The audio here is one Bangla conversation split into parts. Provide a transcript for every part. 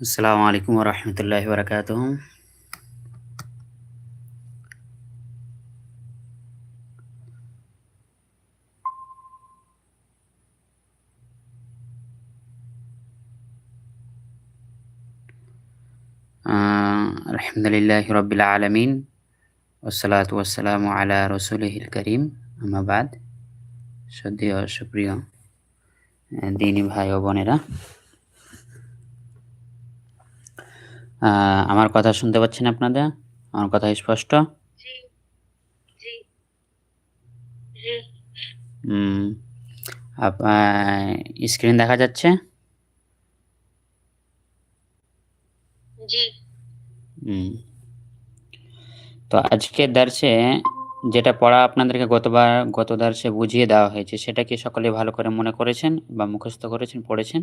আসসালামু আলাইকুম রহমতুল্লাহ বরকাত আলহামদুলিল্লাহ রবিল আলমিন ওসালাত ওয়াসালাম আলা রসুলহিল করিম আমাবাদ সদ্য সুপ্রিয় দিনী ভাই ও বোনেরা আমার কথা শুনতে পাচ্ছেন আপনাদের? আমার কথা স্পষ্ট? স্ক্রিন দেখা যাচ্ছে? তো আজকে দার্সে যেটা পড়া আপনাদেরকে গতবার, গত দার্সে বুঝিয়ে দেওয়া হয়েছে, সেটা কি সকলে ভালো করে মনে করেছেন বা মুখস্থ করেছেন, পড়েছেন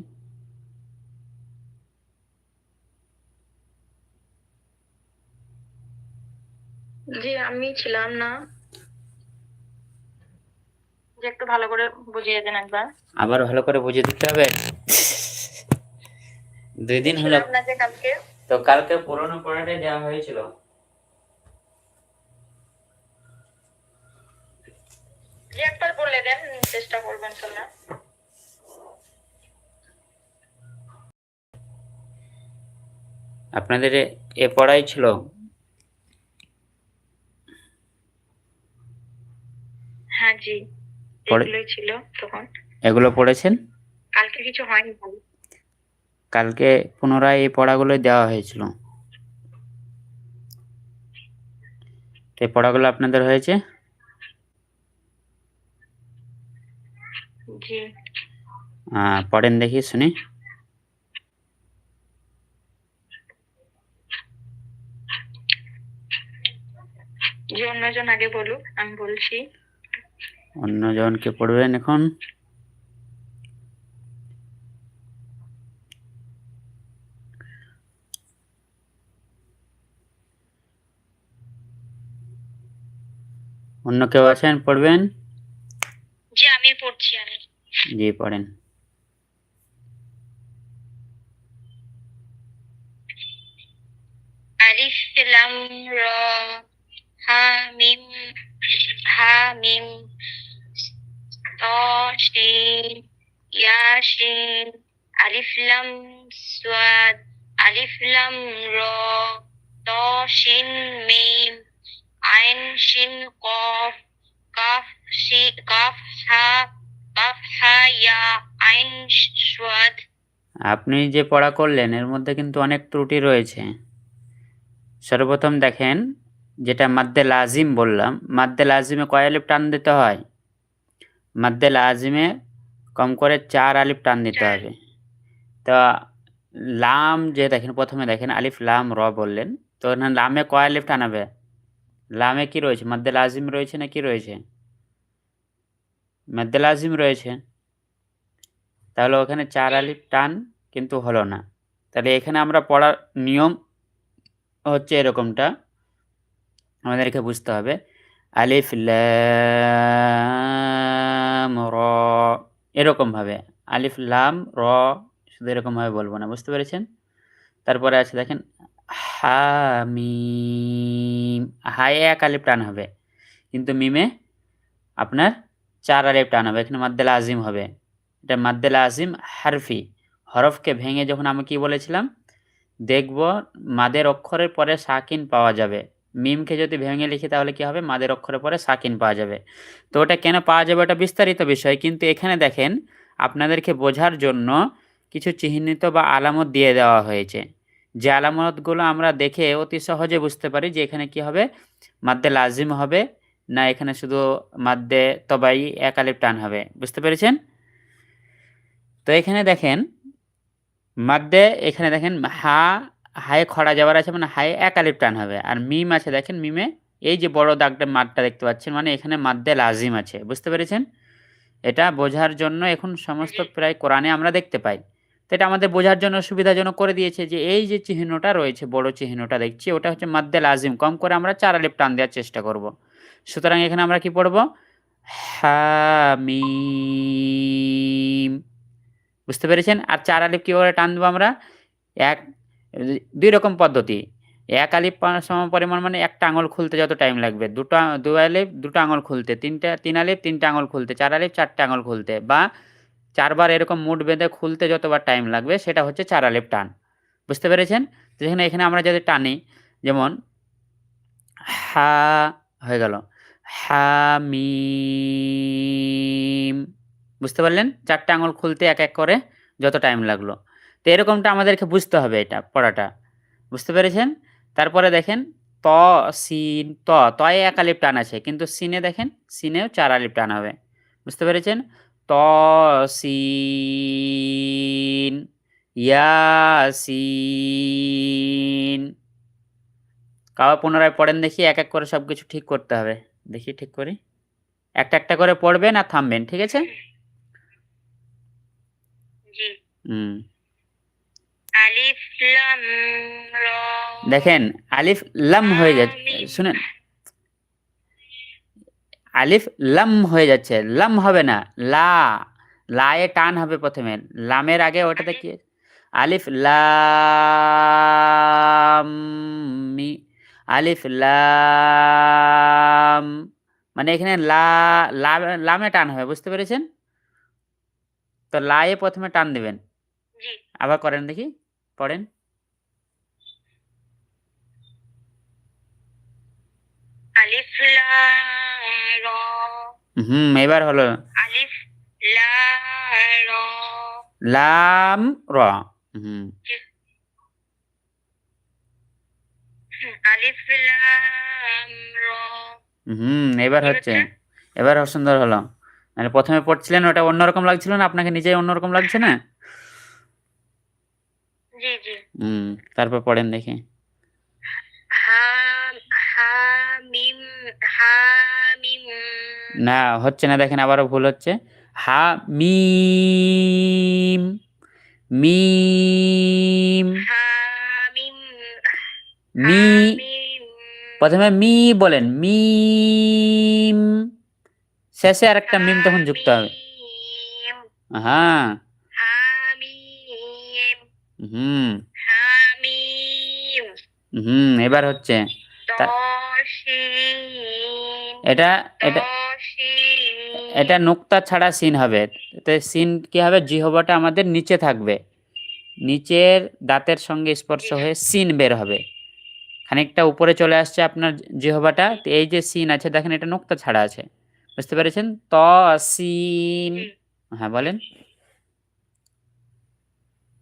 জি আমি ছিলাম না। যে একটু ভালো করে বুঝিয়ে দেন একবার। আবার ভালো করে বুঝিয়ে দিতে হবে? দুই দিন হলো আপনাকে কালকে। তো কালকে পুরনো পড়াটাই দেওয়া হয়েছিল। একবার বলে দেন চেষ্টা করবেন শোনা আপনাদের এ পড়াই ছিল? হ্যাঁ জি। এগুলোই ছিল তখন। এগুলো পড়েছেন? কালকে কিছু হয়নি ভালো। কালকে পুনরায় এই পড়াগুলো দেওয়া হয়েছিল। তো এই পড়াগুলো আপনাদের হয়েছে? জি। আহ, পড়েন দেখি শুনি। জি অন্যজন আগে বলুক আমি বলছি। অন্যজনকে পড়বেন এখন। অন্য কেউ আছেন? পড়বেন? জি আমি পড়ছি আমি। জি পড়েন আলিফ লাম র হা মিম হা মিম ত শিন আইন শিন আপনি যে পড়া করলেন, এর মধ্যে কিন্তু অনেক ত্রুটি রয়েছে। সর্বপ্রথম দেখেন, যেটা মাদ্দে লাজিম বললাম, মাদ্দে লাজিমে কয় আলিফ টান দিতে হয়? মাদ্দে লাজিমে কম করে চার আলিফ টান দিতে। হবে। তো লাম যে দেখেন প্রথমে দেখেন আলিফ লাম র বললেন। তো লামে কয় আলিফ টানাবে? লামে কি রয়েছে? মাদ্দে লাজিম রয়েছে না কি রয়েছে? মাদ্দে লাজিম রয়েছে। তাহলে ওখানে চার আলিফ টান কিন্তু হলো না। তাহলে এখানে আমরা পড়ার নিয়ম হচ্ছে এরকমটা। আমাদেরকে বুঝতে হবে। আলিফ র এরকমভাবে। আলিফ, লাম, র, শুধু এরকমভাবে বলব না, বুঝতে পেরেছেন? তারপরে আছে, দেখেন, হামিম। হায়ে, এক আলিফ টান হবে। কিন্তু মিমে আপনার চার আলিফ টান হবে। এখানে মাদ্দেল আজিম হবে। এটা মাদ্দেলা আজিম হারফি। হরফকে ভেঙে যখন আমি কি বলেছিলাম? দেখব মাদের অক্ষরের পরে সাকিন পাওয়া যাবে। মিমকে যদি ভেঙে লিখি তাহলে কি হবে? মাদের অক্ষরের পরে সাকিন পাওয়া যাবে। তো ওটা কেন পাওয়া যাবে? ওটা বিস্তারিত বিষয়। কিন্তু এখানে দেখেন, আপনাদেরকে বোঝার জন্য কিছু চিহ্নিত বা আলামত দিয়ে দেওয়া হয়েছে। যে আলামতগুলো আমরা দেখে অতি সহজে বুঝতে পারি যে এখানে কি হবে? মাদ্দে লাজিম হবে না এখানে শুধু মাদ্দে তবাই এক আলিফ টান হবে। বুঝতে পেরেছেন? তো এখানে দেখেন মাদ্দে এখানে দেখেন, হা হায়ে খড়া যাওয়ার আছে মানে হায়ে এক আলিফ টান হবে। আর মিম আছে দেখেন মিমে এই যে বড় দাগটা মাঠটা দেখতে পাচ্ছেন মানে এখানে মাদ্দে লাজিম আছে বুঝতে পেরেছেন? এটা বোঝার জন্য এখন সমস্ত প্রায় কোরআনে আমরা দেখতে পাই। তো এটা আমাদের বোঝার জন্য সুবিধাজনক করে দিয়েছে যে এই যে চিহ্নটা রয়েছে বড় চিহ্নটা দেখছি ওটা হচ্ছে মাদ্দে লাজিম কম করে আমরা চার আলিপ টান দেওয়ার চেষ্টা করব। সুতরাং এখানে আমরা কি পড়ব? হামিম বুঝতে পেরেছেন? আর চার আলিপ কীভাবে টান দেবো আমরা? এক দুই রকম পদ্ধতি। এক আলিফ পা- সম পরিমাণ মানে একটা আঙুল খুলতে যত টাইম লাগবে। দুটো, দু আলিফ, দুটো আঙুল খুলতে। তিনটা, তিন আলিফ, তিনটা আঙুল খুলতে। চার আলিফ, চারটে আঙুল খুলতে। বা চারবার এরকম মুঠ বেঁধে খুলতে যতবার টাইম লাগবে, সেটা হচ্ছে চার আলিফ টান। বুঝতে পেরেছেন? যেখানে এখানে আমরা যদি টানি, যেমন হা হয়ে গেল। হামিম বুঝতে পারলেন? চারটে আঙুল খুলতে এক এক করে যত টাইম লাগল। তো এরকমটা আমাদেরকে বুঝতে হবে এটা পড়াটা। বুঝতে পেরেছেন? তারপরে দেখেন ত সিন ত তয়ে এক আলিপ টান আছে কিন্তু সিনে দেখেন সিনেও চার আলিপ টান হবে। বুঝতে পেরেছেন? ত সিন ইয়াসিন কাবা পুনরায় পড়েন দেখি এক এক করে সব কিছু ঠিক করতে হবে। দেখি ঠিক করি। একটা একটা করে পড়বেন আর থামবেন ঠিক আছে? হুম। আলিফ লাম র। দেখেন আলিফ লাম হয়ে যাচ্ছে শুনেন। আলিফ লাম হয়ে যাচ্ছে লাম হবে না লা লায়ে টান হবে প্রথমে লামের আগে ওটাতে কি? আলিফ লাম মি আলিফ লাম মানে এখানে লা লা- লামে টান হবে বুঝতে পেরেছেন? তো লায়ে প্রথমে টান দেবেন। আবার করেন দেখি। পড়েন। আলিফ লাম র। হুম এবার হলো। আলিফ লাম র। লাম র। হুম। আলিফ লাম র। হুম এবার হচ্ছে। হচ্ছে? এবার সুন্দর হলো। মানে প্রথমে পড়ছিলেন ওটা অন্যরকম লাগছিল না? আপনাকে নিজেই অন্যরকম লাগছে না? জি জি। হুম তারপর পড়েন দেখি। হা হা মিম হা মিম না হচ্ছে না দেখেন আবারও ভুল হচ্ছে। হা মিম। মিম মি প্রথমে মি বলেন মিম। শেষে আরেকটা মিম তখন যুক্ত হবে। হ্যাঁ হুম। হুম এবার হচ্ছে। তা- এটা এটা এটা নুক্তা ছাড়া সিন হবে। এতে সিন কি হবে? জিহবাটা আমাদের নিচে থাকবে। নিচের দাঁতের সঙ্গে স্পর্শ হয়ে সিন বের হবে। খানিকটা উপরে চলে আসছে আপনার জিহবাটা। তো এই যে সিন আছে দেখেন এটা নুক্তা ছাড়া আছে। বুঝতে পেরেছেন? ত সিন হ্যাঁ বলেন।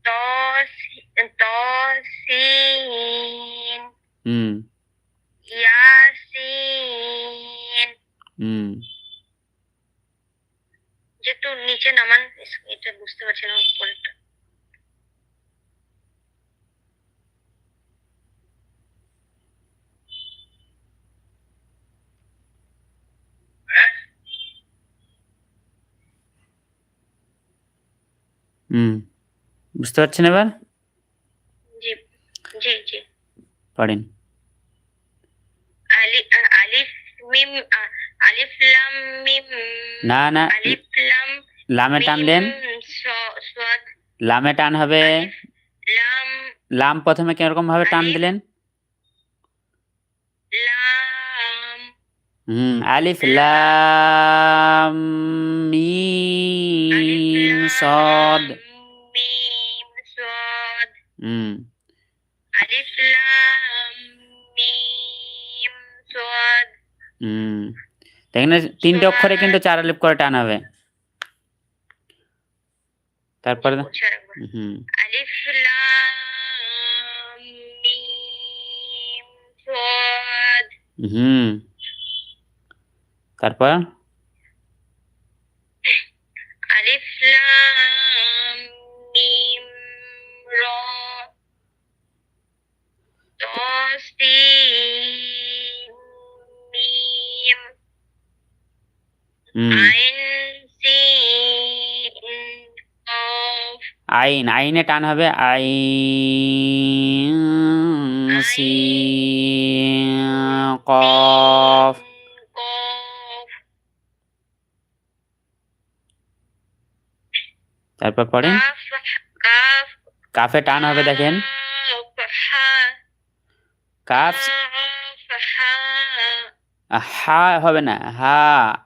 তসিন তসিন হুম ইয়াসিন হুম যেহেতু নিচে নামান এটা বুঝতে পারছি না উপরেরটা হুম বুঝতে পারছেন এবার? পড়েন না না লামে টান দেন লামে টান হবে। লাম। প্রথমে কীরকম ভাবে টান দিলেন? হুম আলিফ লাম। মিম সাদ। হুম। আলিফ লাম মিম সাদ। হুম। এখানে তিনটে অক্ষরে কিন্তু চার আলিফ করে টান হবে। তারপরে। হুম। আলিফ লাম মিম সাদ। হুম। তারপর? আইন, আইনে টান হবে আই সি কফ। তারপর পড়েন। কাফে টান হবে, দেখেন। কাফ হা হবে না, হা।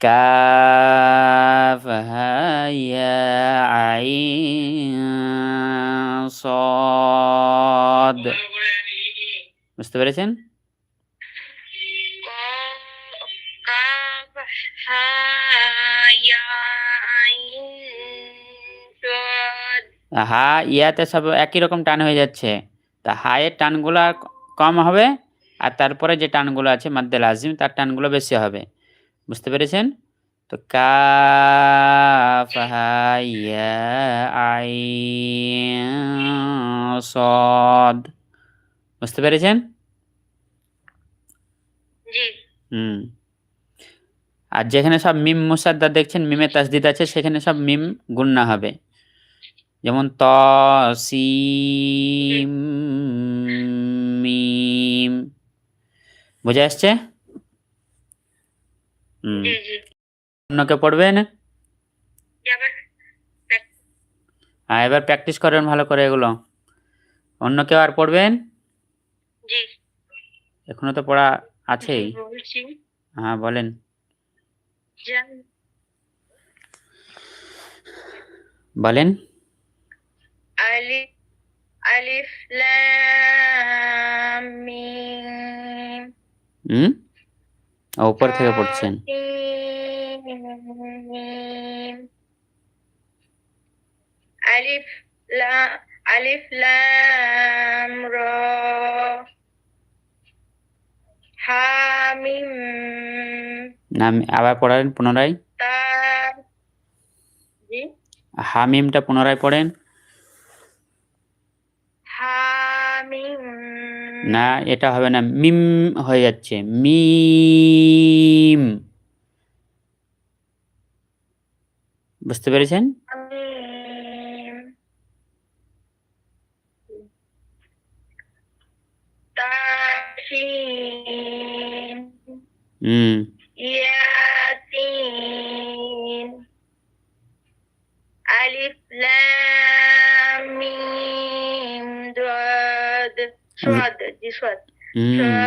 কাফ হা ইয়া আইন صاد বুঝতে পেরেছেন قاف حاء يا عين صاد হা ইয়াতে সব একই রকম টান হয়ে যাচ্ছে তা হায়ের টানগুলো আর ক- কম হবে আর তারপরে যে টানগুলো আছে মাদ্দে লাজিম তার টানগুলো বেশি হবে বুঝতে পেরেছেন? তো কাফ সদ। বুঝতে পেরেছেন? হুম। আর যেখানে সব মিম মুসাদ্দা দেখছেন মিমে তাসদিদ আছে সেখানে সব মিম গুন্না হবে। যেমন ত সি মিম। বোঝা আসছে হুম। অন্যকে পড়বেন হ্যাঁ এবার প্র্যাকটিস করেন ভালো করে এগুলো। অন্য কেউ আর পড়বেন এখনও তো পড়া আছেই। হ্যাঁ বলেন। বলেন। আলিফ লাম মিম। হুম? উপর থেকে পড়ছেন আলিফ লা আলিফ লাম র। হা মিম। না আমি- আবার পড়ালেন পুনরায়। হামিমটা পুনরায় পড়েন। হা মিম। না এটা হবে না মিম হয়ে যাচ্ছে মিম। বুঝতে পেরেছেন মিম তাসিন হুম ইয়াসিন আলিফ লাম মিম দাদ সাদ জি সাদ হুম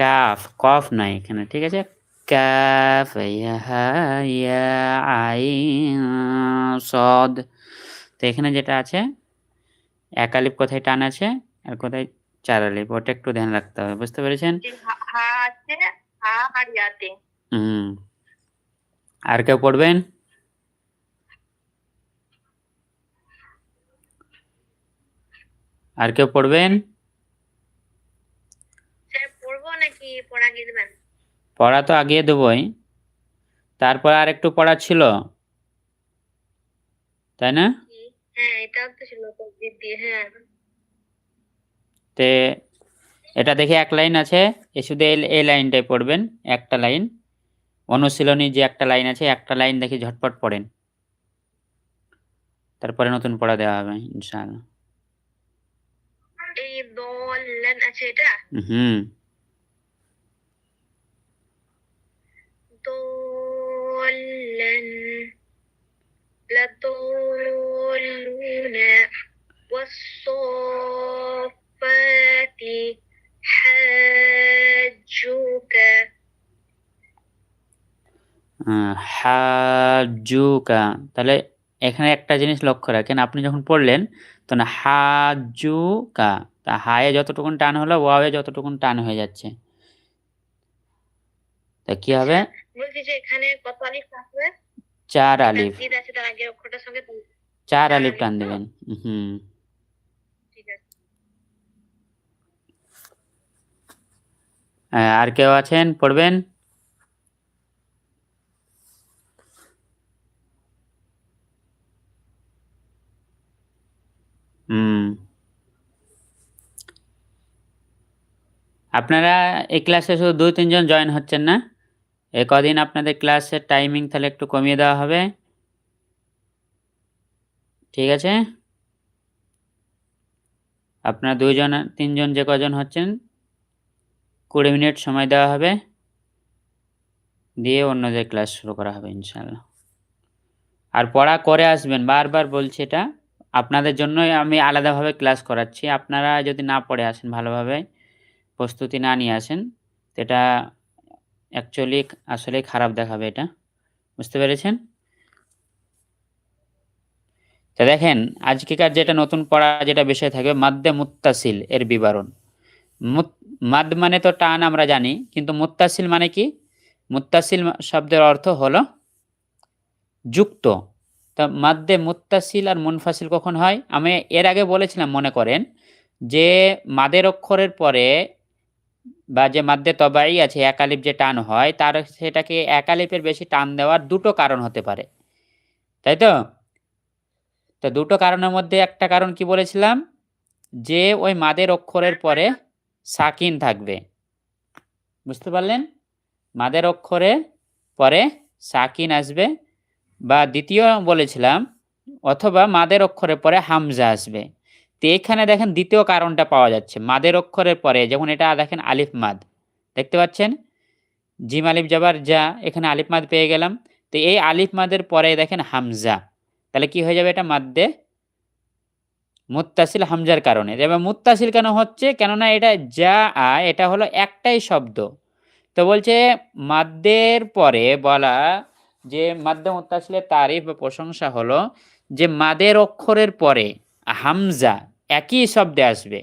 কাফ কফ নাই এখানে ঠিক আছে? কাফ ইয়া আইন সদ। তো এখানে যেটা আছে এক আলিফ কোথায় টান আছে আর কোথায় চার আলিফ? ওটা একটু ধ্যান রাখতে হবে বুঝতে পেরেছেন? হুম। আর কেউ পড়বেন? আর কেউ পড়বেন? নাকি পড়া গিয়ে দেবেন? পড়া তো আগিয়ে দেবই। তারপর আর একটু পড়া ছিল। তাই না? হ্যাঁ এটাও তো ছিল তকদির দিয়ে হ্যাঁ। তে এটা দেখে এক লাইন আছে এ শুধু এই লাইনটাই পড়বেন একটা লাইন। অনুশীলনী যে একটা লাইন আছে একটা লাইন দেখে ঝটপট পড়েন। তারপরে নতুন পড়া দেওয়া হবে ইনশাআল্লাহ। এই দলেন আছে এটা? হুম। لضالون والصافات حاجوك হাজুকা তাহলে এখানে একটা জিনিস লক্ষ্য রাখেন আপনি যখন পড়লেন তখন হাজুকা তা হায়ে যতটুকুন টান হলো ওয়াওয়ে যতটুকুন টান হয়ে যাচ্ছে তা কি হবে বলছি যে এখানে কত আলিফ থাকবে চার আলিফ। চার আলিফ টান দেবেন। হুম আর কেউ আছেন? পড়বেন? হুম। আপনারা এই ক্লাসে শুধু দুই তিনজন জয়েন হচ্ছেন না? এ কদিন আপনাদের ক্লাসের টাইমিং তাহলে একটু কমিয়ে দেওয়া হবে। ঠিক আছে? আপনারা দুইজন, তিনজন যে কজন হচ্ছেন, কুড়ি মিনিট সময় দেওয়া হবে। দিয়ে অন্যদের ক্লাস শুরু করা হবে ইনশাল্লাহ আর পড়া করে আসবেন, বারবার বলছি এটা। আপনাদের জন্যই আমি আলাদাভাবে ক্লাস করাচ্ছি। আপনারা যদি না পড়ে আসেন ভালোভাবে, প্রস্তুতি না নিয়ে আসেন এটা অ্যাকচুয়ালি আসলে খারাপ দেখাবে এটা। বুঝতে পেরেছেন? তো দেখেন, আজকেকার যেটা নতুন পড়া যেটা বিষয় থাকবে, মাদ্দে মুত্তাসিল এর বিবরণ। মাদ মানে তো টান আমরা জানি, কিন্তু মুত্তাসিল মানে কি? মুত্তাসিল শব্দের অর্থ হলো যুক্ত। তা মাদ্দে মুত্তাসিল আর মুনফাসিল কখন হয়? আমি এর আগে বলেছিলাম মনে করেন যে মাদের অক্ষরের পরে বা যে মাদ্দে তবাই আছে একালিপ যে টান হয়, তার সেটাকে একালিপের বেশি টান দেওয়ার দুটো কারণ হতে পারে। তাই তো? তো দুটো কারণের মধ্যে একটা কারণ কি বলেছিলাম? যে ওই মাদের অক্ষরের পরে সাকিন থাকবে। বুঝতে পারলেন? মাদের অক্ষরে পরে সাকিন আসবে বা দ্বিতীয় বলেছিলাম, অথবা মাদের অক্ষরের পরে হামজা আসবে। তো এখানে দেখেন দ্বিতীয় কারণটা পাওয়া যাচ্ছে, মাদের অক্ষরের পরে, যেমন এটা দেখেন আলিফ মাদ, দেখতে পাচ্ছেন? জিম আলিফ যাবার যা, এখানে আলিফ মাদ পেয়ে গেলাম, তো এই আলিফ মাদের পরে দেখেন হামজা, তাহলে কি হয়ে যাবে এটা মাদ্দে মুত্তাসিল হামজার কারণে, এবার মুত্তাসিল কেন হচ্ছে? কেননা এটা যা, আ, এটা হলো একটাই শব্দ, তো বলছে মাদ্দের পরে বলা যে মাদ্দে মুত্তাসিলের তারিফ বা প্রশংসা হলো যে মাদের অক্ষরের পরে হামজা একই শব্দে আসবে।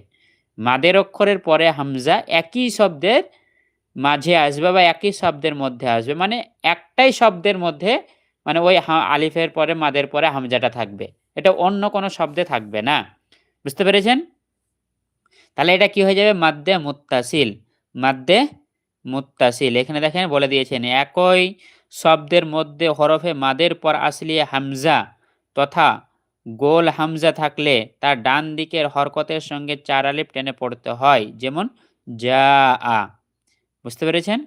মাদের অক্ষরের পরে হামজা একই শব্দের মাঝে আসবে বা একই শব্দের মধ্যে আসবে। মানে একটাই শব্দের মধ্যে মানে ওই আলিফের পরে, মাদের পরে হামজাটা থাকবে। এটা অন্য কোনো শব্দে থাকবে না। বুঝতে পেরেছেন? তাহলে এটা কি হয়ে যাবে? মাদ্দে মুত্তাসিল। মাদ্দে মুত্তাসিল। এখানে দেখেন, বলে দিয়েছেন, একই শব্দের মধ্যে হরফে মাদের পর আসলে হামজা তথা গোল হামজা থাকলে তার ডান দিকের হরকতের সঙ্গে চার আলিফ টেনে পড়তে হয়, যেমন যা আ। বুঝতে পেরেছেন?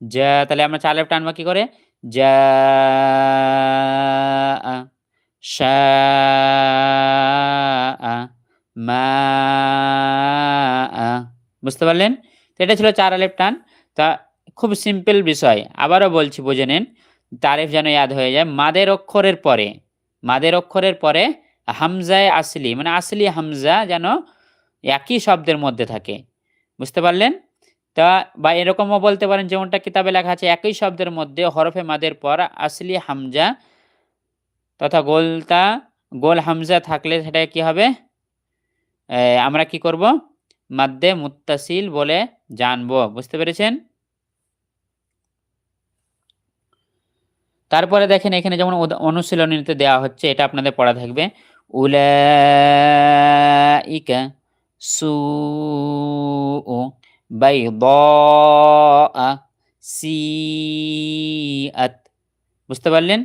যা, তাহলে আমরা চার আলিফ টানবো কি করে? যা আ। মা বুঝতে পারলেন? তো এটা ছিল চার আলিফ টান। তা খুব সিম্পল বিষয়। আবারও বলছি, বুঝে নিন। তারিফ যেন ইয়াদ হয়ে যায়। মাদের অক্ষরের পরে। মাদের অক্ষরের পরে হামজায় আসলি মানে আসলি হামজা যেন একই শব্দের মধ্যে থাকে। বুঝতে পারলেন? তা বা এরকমও বলতে পারেন যেমনটা কিতাবে লেখা আছে, একই শব্দের মধ্যে হরফে মাদের পর আসলি হামজা তথা গোলতা, গোল হামজা থাকলে সেটা কি হবে? আমরা কি করব? মাদ্দে মুত্তাসিল বলে জানব। বুঝতে পেরেছেন? তারপরে দেখেন এখানে যেমন অনুশীলনীতে দেওয়া হচ্ছে, এটা আপনাদের পড়া থাকবে। উলাইকা সু বাইদা সিআত। বুঝতে পারলেন?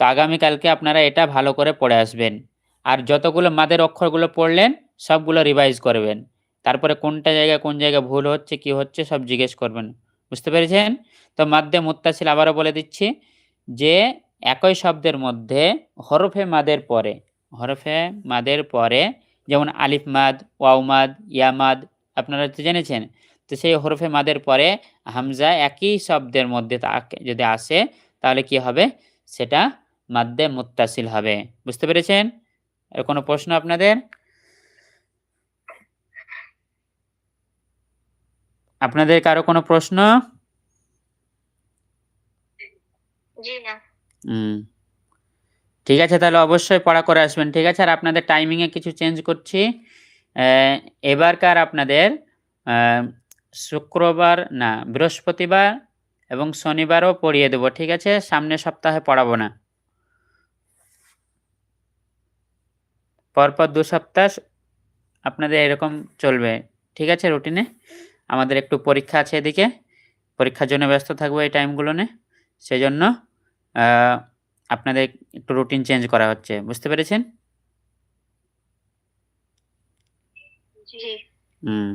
তো আগামীকালকে আপনারা এটা ভালো করে পড়ে আসবেন। আর যতগুলো মাদের অক্ষরগুলো পড়লেন, সবগুলো রিভাইজ করবেন। তারপরে কোনটা জায়গায় কোন জায়গায় ভুল হচ্ছে, কি হচ্ছে, সব জিজ্ঞেস করবেন। বুঝতে পেরেছেন? তো মাদ্দে মুত্তাসিল আবারও বলে দিচ্ছি যে একই শব্দের মধ্যে হরফে মাদের পরে, হরফে মাদের পরে যেমন আলিফ মাদ, ওয়াও ইয়ামাদ আপনারা তো জেনেছেন। তো সেই হরফে মাদের পরে হামজা একই শব্দের মধ্যে যদি আসে, তাহলে কি হবে? সেটা মাদ্দে মুত্তাসিল হবে। বুঝতে পেরেছেন? আর কোনো প্রশ্ন আপনাদের? আপনাদের কারও কোনো প্রশ্ন? হুম। ঠিক আছে তাহলে অবশ্যই পড়া করে আসবেন, ঠিক আছে? আর আপনাদের টাইমিংয়ে কিছু চেঞ্জ করছি। এবারকার আপনাদের শুক্রবার, না, বৃহস্পতিবার এবং শনিবারও পড়িয়ে দেবো, ঠিক আছে? সামনের সপ্তাহে পড়াবো না। পরপর দু সপ্তাহ আপনাদের এরকম চলবে, ঠিক আছে, রুটিনে? আমাদের একটু পরীক্ষা আছে এদিকে। পরীক্ষার জন্য ব্যস্ত থাকব এই টাইমগুলোনে সেই জন্য আপনাদের একটু রুটিন চেঞ্জ করা হচ্ছে। বুঝতে পেরেছেন? হুম।